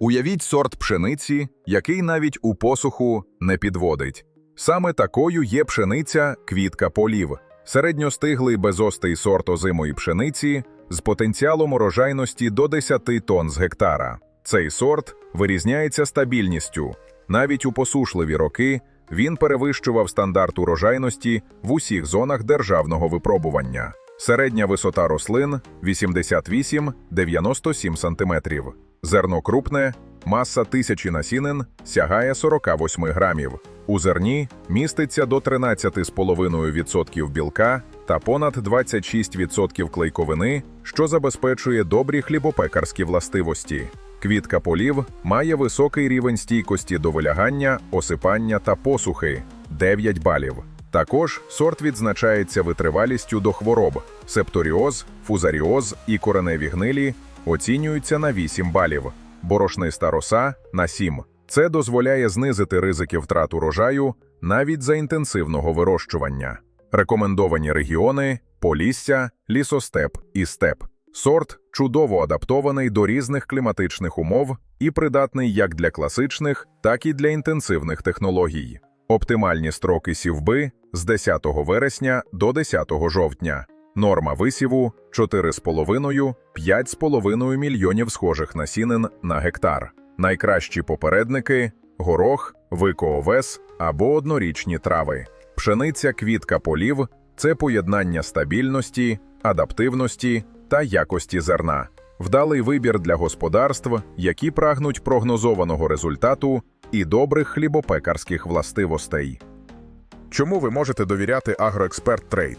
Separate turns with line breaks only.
Уявіть сорт пшениці, який навіть у посуху не підводить. Саме такою є пшениця квітка полів, середньостиглий безостий сорт озимої пшениці з потенціалом урожайності до 10 тонн з гектара. Цей сорт вирізняється стабільністю. Навіть у посушливі роки він перевищував стандарт урожайності в усіх зонах державного випробування. Середня висота рослин 88-97 см. Зерно крупне, маса тисячі насінин сягає 48 грамів. У зерні міститься до 13,5% білка та понад 26% клейковини, що забезпечує добрі хлібопекарські властивості. Квітка полів має високий рівень стійкості до вилягання, осипання та посухи 9 балів. Також сорт відзначається витривалістю до хвороб. Септоріоз, фузаріоз і кореневі гнилі оцінюються на 8 балів, борошниста роса на 7. Це дозволяє знизити ризики втрат урожаю навіть за інтенсивного вирощування. Рекомендовані регіони Полісся, лісостеп і степ. Сорт чудово адаптований до різних кліматичних умов і придатний як для класичних, так і для інтенсивних технологій. Оптимальні строки сівби з 10 вересня до 10 жовтня. Норма висіву 4,5-5,5 мільйонів схожих насінин на гектар. Найкращі попередники горох, викоовес або однорічні трави. Пшениця квітка полів це поєднання стабільності, адаптивності та якості зерна. Вдалий вибір для господарств, які прагнуть прогнозованого результату і добрих хлібопекарських властивостей.
Чому ви можете довіряти Агроексперт Трейд?